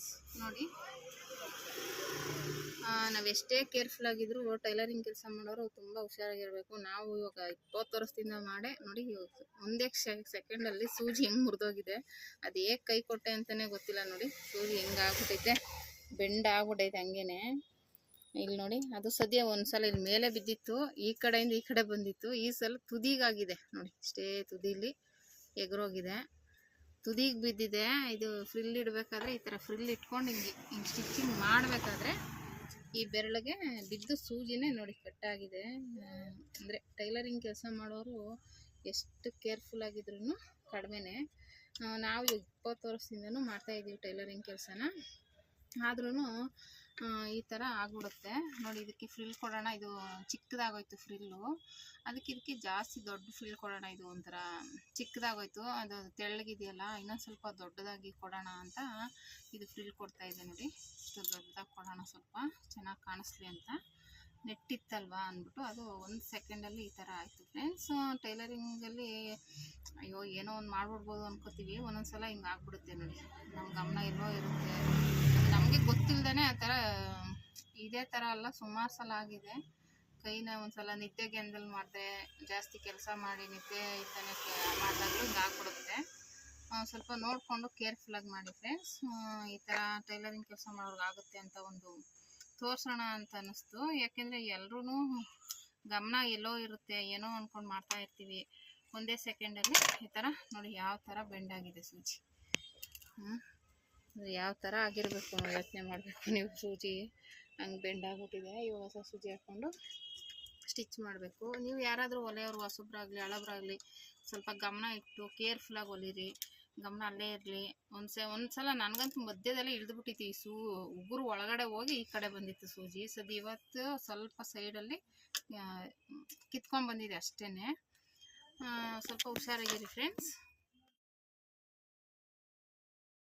Friends ನೋಡಿ. ನಾವೆಷ್ಟೇ careful ಆಗಿದ್ರು tailoring ಕೆಲಸ ಮಾಡೋರು ತುಂಬ ಹುಷಾರಾಗಿರ್ಬೇಕು. ನಾವು ಇವಾಗ ಇಪ್ಪತ್ತು ವರ್ಷದಿಂದ ಮಾಡೇ, ನೋಡಿ ಇವಾಗ ಒಂದೇ ಸೆಕೆಂಡಲ್ಲಿ ಸೂಜಿ ಹೆಂಗೆ ಮುರಿದೋಗಿದೆ. ಅದು ಹೇಗೆ ಕೈ ಕೊಟ್ಟೆ ಅಂತಲೇ ಗೊತ್ತಿಲ್ಲ, ನೋಡಿ. ಸೂಜಿ ಹೆಂಗೆ ಆಗ್ಬಿಟ್ಟೈತೆ. ಬೆಂಡ್ ಆಗ್ಬಿಟ್ಟೈತೆ ಹಂಗೇನೆ. ಇಲ್ಲಿ ನೋಡಿ, ಅದು ಸದ್ಯ ಒಂದ್ಸಲ ಇಲ್ಲಿ ಮೇಲೆ ಬಿದ್ದಿತ್ತು, ಈ ಕಡೆಯಿಂದ ಈ ಕಡೆ ಬಂದಿತ್ತು, ಈ ಸಲ ತುದಿಗಾಗಿದೆ. ನೋಡಿ, ಇಷ್ಟೇ ತುದಿಲಿ ಎಗರೋಗಿದೆ. ತುದಿಗೆ ಬಿದ್ದಿದೆ. ಇದು ಫ್ರಿಲ್ ಇಡಬೇಕಾದ್ರೆ ಈ ಥರ ಫ್ರಿಲ್ ಇಟ್ಕೊಂಡು ಹಿಂಗೆ ಹಿಂಗೆ ಸ್ಟಿಚಿಂಗ್ ಮಾಡಬೇಕಾದ್ರೆ ಈ ಬೆರಳಿಗೆ ಬಿದ್ದು ಸೂಜಿನೇ ನೋಡಿ ಕಟ್ಟಾಗಿದೆ ಅಂದರೆ ಟೈಲರಿಂಗ್ ಕೆಲಸ ಮಾಡೋರು ಎಷ್ಟು ಕೇರ್ಫುಲ್ ಆಗಿದ್ರು ಕಡಿಮೆನೇ. ನಾವು ಇಪ್ಪತ್ತು ವರ್ಷದಿಂದನೂ ಮಾಡ್ತಾಯಿದ್ದೀವಿ ಟೈಲರಿಂಗ್ ಕೆಲಸನ. ಆದ್ರೂ ಈ ಥರ ಆಗ್ಬಿಡುತ್ತೆ. ನೋಡಿ, ಇದಕ್ಕೆ ಫ್ರಿಲ್ ಕೊಡೋಣ. ಇದು ಚಿಕ್ಕದಾಗೋಯ್ತು ಫ್ರಿಲ್ಲು ಅದಕ್ಕೆ ಇದಕ್ಕೆ ಜಾಸ್ತಿ ದೊಡ್ಡ ಫ್ರಿಲ್ ಕೊಡೋಣ. ಇದು ಒಂಥರ ಚಿಕ್ಕದಾಗೋಯ್ತು. ಅದು ತೆಳ್ಳಗಿದೆಯಲ್ಲ, ಇನ್ನೊಂದು ಸ್ವಲ್ಪ ದೊಡ್ಡದಾಗಿ ಕೊಡೋಣ ಅಂತ ಇದು ಫ್ರಿಲ್ ಕೊಡ್ತಾ ಇದೆ ನೋಡಿ. ಇಷ್ಟು ದೊಡ್ಡದಾಗಿ ಕೊಡೋಣ ಸ್ವಲ್ಪ. ಚೆನ್ನಾಗಿ ಕಾಣಿಸ್ಲಿ ಅಂತ. ನೆಟ್ಟಿತ್ತಲ್ವಾ ಅಂದ್ಬಿಟ್ಟು ಅದು ಒಂದು ಸೆಕೆಂಡಲ್ಲಿ ಈ ಥರ ಆಯಿತು ಫ್ರೆಂಡ್ಸ್ ಟೈಲರಿಂಗಲ್ಲಿ ಅಯ್ಯೋ, ಏನೋ ಒಂದು ಮಾಡ್ಬಿಡ್ಬೋದು ಅನ್ಕೋತೀವಿ. ಒಂದೊಂದು ಸಲ ಹಿಂಗೆ ಆಗ್ಬಿಡುತ್ತೆ ನೋಡಿ. ನಮ್ಮ ಗಮನ ಇರೋ ಇರುತ್ತೆ ಇದೇ ಥರ ಅಲ್ಲ ಸುಮಾರು ಸಲ ಆಗಿದೆ. ಕೈನ ಒಂದ್ಸಲ ನಿದ್ದೆ ಗೆಂದಲ್ ಮಾಡಿದೆ, ಜಾಸ್ತಿ ಕೆಲಸ ಮಾಡಿ ನಿದ್ದೆ ಇದ್ದಾನೆ ಮಾಡಿದಾಗಲೂ ಹಿಂಗೆ ಆಗ್ಬಿಡುತ್ತೆ. ಸ್ವಲ್ಪ ನೋಡಿಕೊಂಡು ಕೇರ್ಫುಲ್ಲಾಗಿ ಮಾಡಿ ಫ್ರೆಂಡ್ಸ್. ಈ ಥರ ಟೈಲರಿಂಗ್ ಕೆಲಸ ಮಾಡೋರ್ಗೆ ಆಗುತ್ತೆ ಅಂತ ಒಂದು ತೋರಿಸೋಣ ಅಂತ ಅನ್ನಿಸ್ತು. ಯಾಕೆಂದರೆ ಎಲ್ರೂ ಗಮನ ಎಲ್ಲೋ ಇರುತ್ತೆ, ಏನೋ ಅಂದ್ಕೊಂಡು ಮಾಡ್ತಾ ಇರ್ತೀವಿ. ಒಂದೇ ಸೆಕೆಂಡಲ್ಲಿ ಈ ಥರ ನೋಡಿ ಯಾವ ಥರ ಬೆಂಡ್ ಆಗಿದೆ ಸೂಜಿ. ಹ್ಞೂ ಯಾವ ಥರ ಆಗಿರಬೇಕು ಯೋಚನೆ ಮಾಡಬೇಕು ನೀವು ಸೂಜಿ. ಹಂಗೆ ಬೆಂಡ್ ಆಗ್ಬಿಟ್ಟಿದೆ. ಇವಾಗ ಹೊಸ ಸೂಜಿ ಹಾಕ್ಕೊಂಡು ಸ್ಟಿಚ್ ಮಾಡಬೇಕು. ನೀವು ಯಾರಾದರೂ ಒಲೆಯವರು, ಹೊಸಬ್ರಾಗಲಿ, ಹಳಬ್ರಾಗಲಿ, ಸ್ವಲ್ಪ ಗಮನ ಇಟ್ಟು ಕೇರ್ಫುಲ್ಲಾಗಿ ಒಲಿರಿ. ಗಮನ ಅಲ್ಲೇ ಇರಲಿ. ಒಂದ್ಸ ಒಂದು ಸಲ ನನಗಂತೂ ಮಧ್ಯದಲ್ಲೇ ಇಳಿದ್ಬಿಟ್ಟಿತ್ತು ಈ ಸೂ, ಉಗುರು ಒಳಗಡೆ ಹೋಗಿ ಈ ಕಡೆ ಬಂದಿತ್ತು ಸೂಜಿ. ಸದ್ ಇವತ್ತು ಸ್ವಲ್ಪ ಸೈಡಲ್ಲಿ ಕಿತ್ಕೊಂಡು ಬಂದಿದೆ ಅಷ್ಟೇ ಸ್ವಲ್ಪ ಹುಷಾರಾಗಿರಿ ಫ್ರೆಂಡ್ಸ್